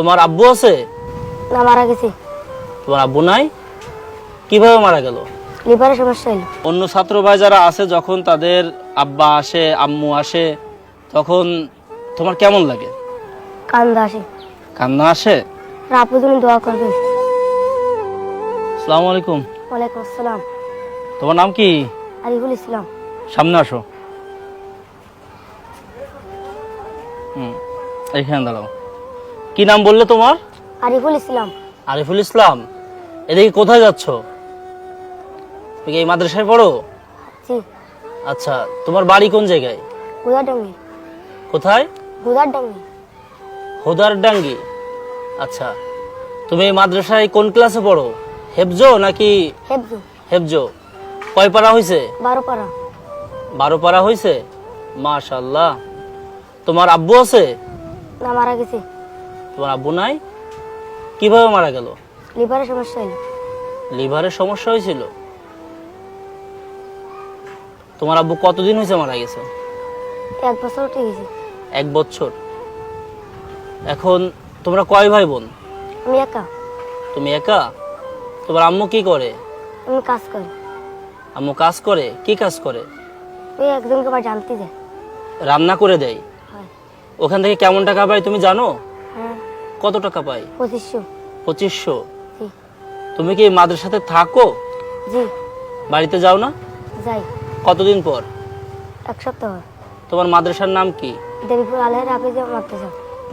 তোমার আব্বু আছে? না মারা গেছে। তোমার আব্বু নাই? কীভাবে মারা গেল? লিভারের সমস্যা হলো অন্য ছাত্র ভাই যারা আছে যখন তাদের আব্বা আসে আম্মু আসে তখন তোমার কেমন লাগে? কান্দা আসে। কান্না আসে? আর আপু তুমি দোয়া করবেন আসসালামু আলাইকুম। ওয়ালাইকুম আসসালাম। তোমার নাম কি? আরিফুল ইসলাম। সামনে আসো। হুম এইখানে দাঁড়াও। কি নাম বললে তোমার? আরিফুল ইসলাম। আরিফুল ইসলাম। এদিকে কোথায় যাচ্ছ? তুমি এই মাদ্রাসায় পড়ো? জি। আচ্ছা তোমার বাড়ি কোন জায়গায়? গুদার ডাঙ্গি কোথায়? গুদার ডাঙ্গি হোদার ডাঙ্গি আচ্ছা তুমি এই মাদ্রাসায় কোন ক্লাসে পড়ো? হেফজো নাকি হেবজু হেফজো? কয় পারা হয়েছে বারো পারা বারো পারা হয়েছে মাশাল্লাহ তোমার আব্বু আছে? না মারা গেছে। তোমার আব্বু নাই? কীভাবে মারা গেল? লিভারের সমস্যা হলো লিভারের সমস্যা হয়েছিল? তোমার আব্বু কতদিন হয়েছে মারা গেছে? এক বছর উঠে গেছে। এক বছর। এখন তোমরা কয় ভাই বোন আমি একা। তুমি একা? তোমার আম্মু কি করে? আমি কাজ করি। আম্মু কাজ করে? কি কাজ করে? ওই একজনকে আবার জানতে যায় রান্না করে দেয়? ওখান থেকে কেমন টাকা পাই তুমি জানো? কত টাকা পাই পঁচিশশো। পঁচিশশো? তুমি কি মাদের সাথে থাকো? জি। বাড়িতে যাও না? যাই। কতদিন পর? এক সপ্তাহ। তোমার মাদ্রাসার নাম কি? দেবীপুর আলহের হাফিজ মাদ্রাসা।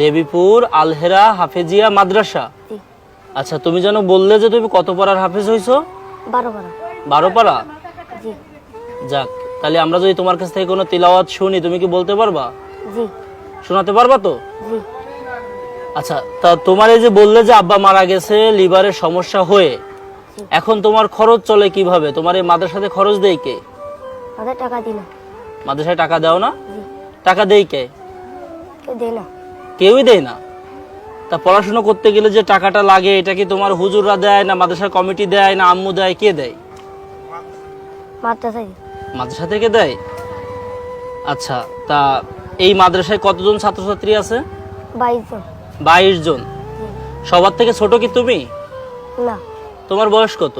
দেবীপুর আলহেরা হাফেজিয়া মাদ্রাসা? আচ্ছা তুমি যেন বললে যে তুমি কত পাড়ার হাফেজ হইছো? বারো পাড়া। বারো পাড়া? জি। যাক তাহলে আমরা যদি তোমার কাছ থেকে কোনো তিলাওয়াত শুনি তুমি কি বলতে পারবা? জি। শোনাতে পারবা তো? জি। আচ্ছা তা তোমার এই যে বললে যে আব্বা মারা গেছে লিভারের সমস্যা হয়ে এখন তোমার খরচ চলে কীভাবে? তোমার এই মাদ্রাসাতে খরচ দেই কে? তাদের টাকা দিই না। মাদ্রাসায় টাকা দাও না? টাকা দেই কে? কেউ দেয় না। কেউই দেয় না। তা পড়াশোনা করতে গেলে যে টাকাটা লাগে এটা কি তোমার হুজুররা দেয় না মাদ্রাসার কমিটি দেয় না আম্মু দেয় কে দেয়? মাদ্রাসায়। মাদ্রাসা থেকে দেয়? আচ্ছা তা এই মাদ্রাসায় কতজন ছাত্রছাত্রী আছে? বাইশ জন। বাইশ জন। সবার থেকে ছোট কি তুমি? না। তোমার বয়স কত?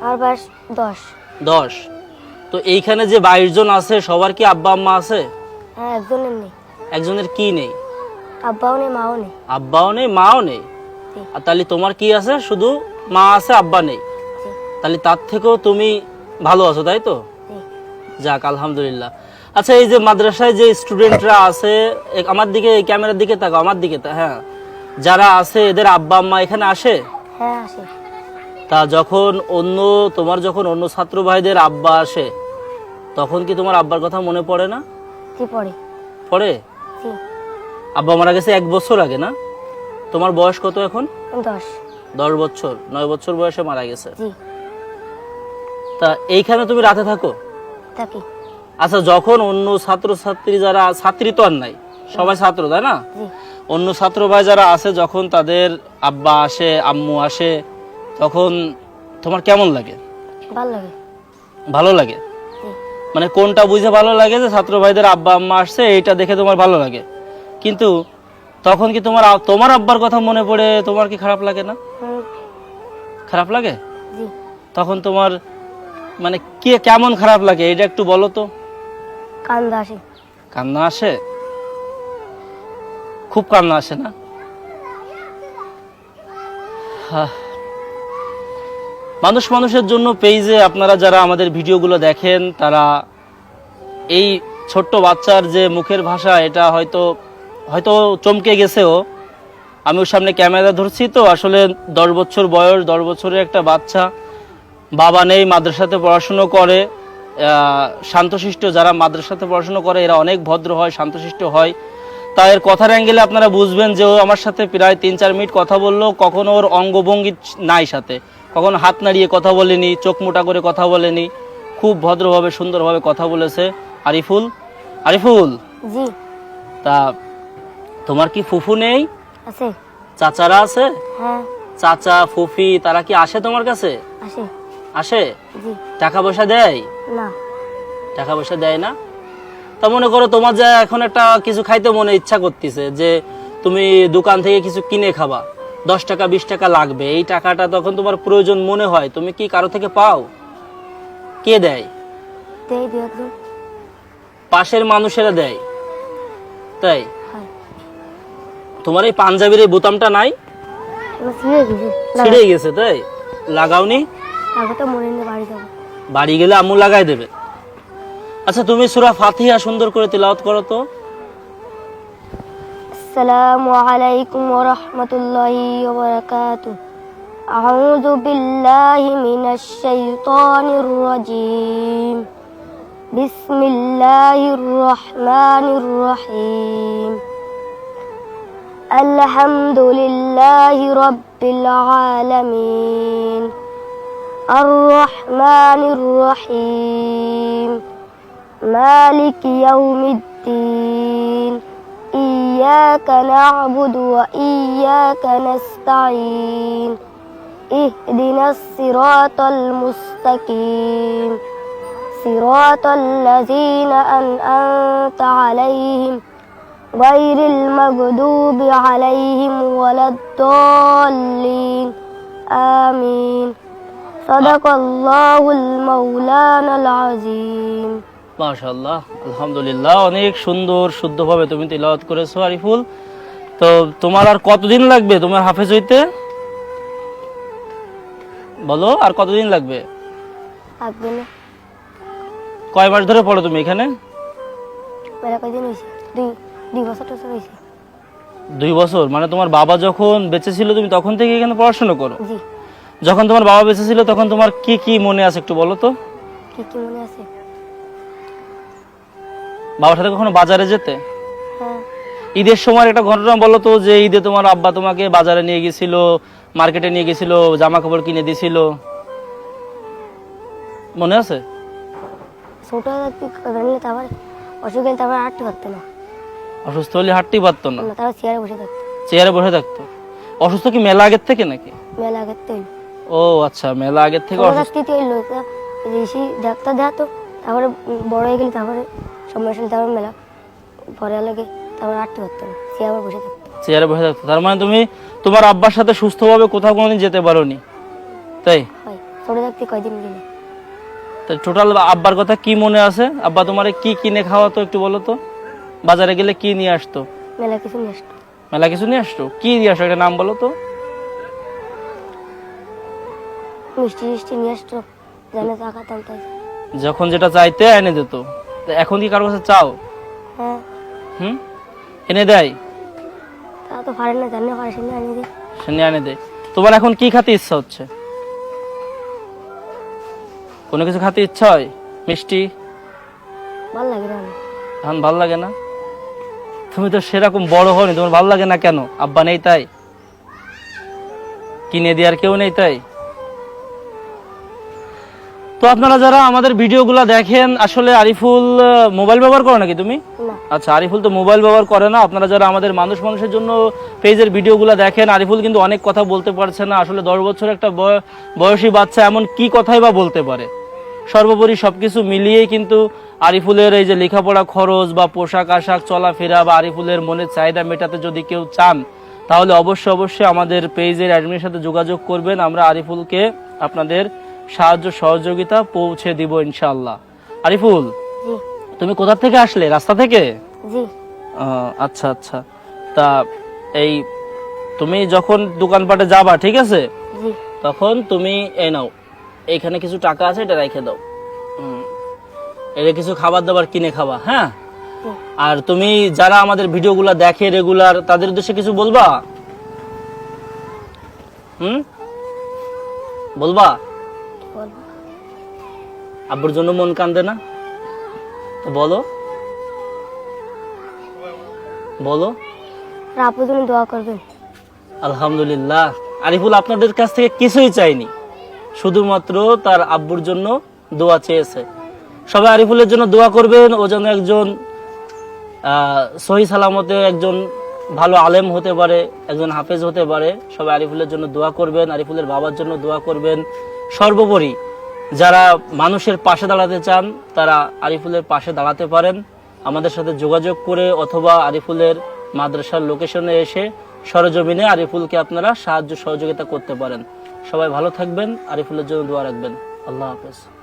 আমার বয়স দশ। দশ। তো এইখানে যে বাইশ জন আছে সবার কি আব্বা আম্মা আছে? হ্যাঁ একজনের নেই। একজনের কি নেই? আব্বাও নেই মাও নেই। আব্বাও নেই মাও নেই? আর তাহলে তোমার কি আছে? শুধু মা আছে আব্বা নেই? তাহলে তার থেকেও তুমি ভালো আছো তাই তো? যাক আলহামদুলিল্লাহ। আচ্ছা এই যে মাদ্রাসায় যে স্টুডেন্টরা আছে আমার দিকে এই ক্যামেরার দিকে তাকাও আমার দিকে হ্যাঁ। যারা আছে এদের আব্বা আম্মা এখানে আসে? হ্যাঁ আসে। তা যখন অন্য তোমার যখন অন্য ছাত্র ভাইদের আব্বা আসে তখন কি তোমার আব্বার কথা মনে পড়ে না? জি পড়ে। পড়ে? আব্বা মারা গেছে এক বছর আগে না? তোমার বয়স কত এখন? দশ। দশ বছর নয় বছর বয়সে মারা গেছে। তা এইখানে তুমি রাতে থাকো? থাকি। আচ্ছা যখন অন্য ছাত্র ছাত্রী যারা ছাত্রী তো আর নাই সবাই ছাত্র তাই না? অন্য ছাত্র ভাই যারা আছে যখন তাদের আব্বা আসে আম্মু আসে তখন তোমার কেমন লাগে? ভালো লাগে। ভালো লাগে? মানে কোনটা বুঝে ভালো লাগে যে ছাত্র ভাইদের আব্বা আম্মা আসছে এইটা দেখে তোমার ভালো লাগে? কিন্তু তখন কি তোমার তোমার আব্বার কথা মনে পড়ে তোমার কি খারাপ লাগে না? খারাপ লাগে? তখন তোমার মানে কে কেমন খারাপ লাগে এটা একটু বলো তো। কান্দা আসে। কান্না আসে? খুব কান্না আসে না? মানুষ মানুষের জন্য পেজে আপনারা যারা আমাদের ভিডিওগুলো দেখেন, তারা এই ছোট্ট বাচ্চার যে মুখের ভাষা, এটা হয়তো হয়তো চমকে গেছেও। আমি ওর সামনে ক্যামেরা ধরছি তো, আসলে দশ বছর বয়স, দশ বছরের একটা বাচ্চা। বাবা নেই, মাদ্রাসাতে পড়াশুনো করে। শান্তশিষ্ট যারা মাদ্রাসাতে পড়াশুনো করে এরা অনেক ভদ্র হয় শান্তশিষ্ট হয়। তা এর কথার অ্যাঙ্গেলে আপনারা বুঝবেন যে ও আমার সাথে প্রায় তিন চার মিনিট কথা বলল কখনো ওর অঙ্গভঙ্গি নাই সাথে। কখনো হাত নাড়িয়ে কথা বলেনি চোখ মোটা করে কথা বলেনি খুব ভদ্রভাবে সুন্দরভাবে কথা বলেছে। আরিফুল? আরিফুল? তা তোমার কি ফুফু নেই? চাচারা আছে? হ্যাঁ। চাচা ফুফি তারা কি আসে তোমার কাছে? আসে। আসে? টাকা পয়সা দেয়? না। টাকা পয়সা দেয় না? তা মনে করো তোমার যা এখন একটা কিছু খাইতে মনে ইচ্ছা করতেছে যে তুমি দোকান থেকে কিছু কিনে খাবা। দশ টাকা বিশ টাকা লাগবে। এই টাকাটা তখন তোমার প্রয়োজন মনে হয়। তুমি কি কারও থেকে পাও? কে দেয়? পাশের মানুষেরা দেয়। তাই? তোমার এই পাঞ্জাবির এই বোতামটা নাই? ছিঁড়ে গেছে। তাই? লাগাওনি? মনে বাড়ি যাব। বাড়ি গেলে আম্মু লাগাই দেবে। আচ্ছা তুমি সুরা ফাতিহা সুন্দর করে তেলাওয়াত করো তো। আসসালামু আলাইকুম ওয়া রাহমাতুল্লাহি ওয়া বারাকাতুহু আউযু বিল্লাহি মিনাশ শাইতানির রাজীম। বিসমিল্লাহির রাহমানির রাহিম। আলহামদুলিল্লাহি রাব্বিল আলামিন। الرحمن الرحيم. مالك يوم الدين. إياك نعبد وإياك نستعين. اهدنا الصراط المستقيم. صراط الذين أنعمت عليهم غير المغضوب عليهم ولا الضالين. آمين. মাশাল্লাহ আলহামদুলিল্লাহ অনেক সুন্দর শুদ্ধভাবে তুমি তিলাওয়াত করেছ আরিফুল। তো তোমার আর কতদিন লাগবে তোমার হাফেজ হইতে? বলো আর কতদিন লাগবে? কয় মাস ধরে পড়ো তুমি এখানে? দুই বছর মানে তোমার বাবা যখন বেঁচে ছিল তুমি তখন থেকে এখানে পড়াশোনা করো? যখন তোমার বাবা বেঁচে ছিল তখন তোমার কি কি মনে আছে একটু বলো তো? কি কি মনে আছে? বাবার সাথে কখনো বাজারে যেতে? হ্যাঁ। ঈদের সময় একটা ঘটনা বলো তো যে ঈদে তোমার আব্বা তোমাকে বাজারে নিয়ে গেছিল মার্কেটে নিয়ে গেছিল জামা কাপড় কিনে দিছিল। মনে আছে? ছোট তারপর অসুখ গেলে তারপর হাঁটতে পারতো না। অসুস্থ হলে হাঁটতেই পারতো না? না তারপর চেয়ারে বসে থাকতো। চেয়ারে বসে থাকতো? অসুস্থ কি মেলা আগের থেকে নাকি? মেলা আগের থেকে ও আচ্ছা মেলা আগের থেকে অসুস্থ। ওই লোক বেশি ডাক্তার দেখাতো তারপরে বড় হয়ে গেলে তারপরে সমস্যা হলে তারপর মেলা। পরে লাগে তারপর হাঁটতে পারতো না চেয়ারে বসে থাকতো। চেয়ারে বসে থাকতো। তার মানে তুমি তোমার আব্বার সাথে সুস্থভাবে কোথাও কোনোদিন যেতে পারোনি? তাই? হয় ছোট থাকতে কয়দিন গেলে টোটাল আব্বার কথা কি মনে আছে? আব্বা তোমারে কি কিনে খাওয়াতো একটু বলো তো? বাজারে গেলে কি নিয়ে আসতো? মেলা কিছু নিয়ে আসতো। মেলা কিছু নিয়ে আসতো? কি নিয়ে আসতো? একটা নাম বলো তো। মিষ্টি মিষ্টি নিয়ে আসতো জানে তাকাতাম তাই। যখন যেটা চাইতে এনে দিত তো। এখন কি কারও কাছে চাও? হ্যাঁ। হুম? এনে দেয়? তা তো পারে না জানে পারে সে আনিয়ে দিই সে নিয়ে এনে দেয় তোমার এখন কি খাতে ইচ্ছা হচ্ছে? কোনো কিছু খাতে ইচ্ছা হয়? মিষ্টি? ভালো লাগে না। এখন ভালো লাগে না? তুমি তো সেরকম বড় হওনি তোমার ভালো লাগে না কেন? আব্বা নেই তাই? কিনে দেওয়ার কেউ নেই তাই? তো আপনারা যারা আমাদের ভিডিওগুলো দেখেন আসলে আরিফুল মোবাইল ব্যবহার করো নাকি তুমি? আচ্ছা আরিফুল তো মোবাইল ব্যবহার করে না। আপনারা যারা আমাদের মানুষ মানুষের জন্য পেজের ভিডিওগুলো দেখেন আরিফুল কিন্তু অনেক কথা বলতে পারছে না। আসলে দশ বছর একটা বয়- বয়সী বাচ্চা এমন কি কথাই বা বলতে পারে? সর্বোপরি সবকিছু মিলিয়েই কিন্তু আরিফুলের এই যে লেখাপড়া খরচ বা পোশাক আশাক চলাফেরা বা আরিফুলের মনের চাহিদা মেটাতে যদি কেউ চান তাহলে অবশ্যই অবশ্যই আমাদের পেজের অ্যাডমিনের সাথে যোগাযোগ করবেন। আমরা আরিফুলকে আপনাদের সাহায্য সহযোগিতা পৌঁছে দিব ইনশাল্লাহ আরিফুল, তুমি কোথা থেকে আসলে? রাস্তা থেকে? আচ্ছা আচ্ছা। তা এই, তুমি যখন দোকানপাটে যাবা, ঠিক আছে? তখন তুমি এই নাও, এখানে কিছু টাকা আছে, এটা রেখে দাও। এটা কিছু খাবার দাবার কিনে খাবা হ্যাঁ? আর তুমি যারা আমাদের ভিডিওগুলো দেখে রেগুলার, তাদের উদ্দেশ্যে কিছু বলবা? হুম? বলবা? বলব আব্বুর জন্য মন কান্দে না? তো বলো। বলো। আপুর জন্য দোয়া করবেন। আলহামদুলিল্লাহ। আরিফুল আপনাদের কাছ থেকে কিছুই চাইনি। শুধুমাত্র তার আব্বুর জন্য দোয়া চেয়েছে। সবাই আরিফুলের জন্য দোয়া করবেন। ও যেন একজন সহি সালামতে একজন ভালো আলেম হতে পারে একজন হাফেজ হতে পারে। সবাই আরিফুলের জন্য দোয়া করবেন। আরিফুলের বাবার জন্য দোয়া করবেন। সর্বোপরি যারা মানুষের পাশে দাঁড়াতে চান, তারা আরিফুলের পাশে দাঁড়াতে পারেন। আমাদের সাথে যোগাযোগ করে অথবা আরিফুলের মাদ্রাসার লোকেশনে এসে সরজমিনে আরিফুলকে আপনারা সাহায্য সহযোগিতা করতে পারেন। সবাই ভালো থাকবেন, আরিফুলের জন্য দোয়া রাখবেন। আল্লাহ হাফেজ।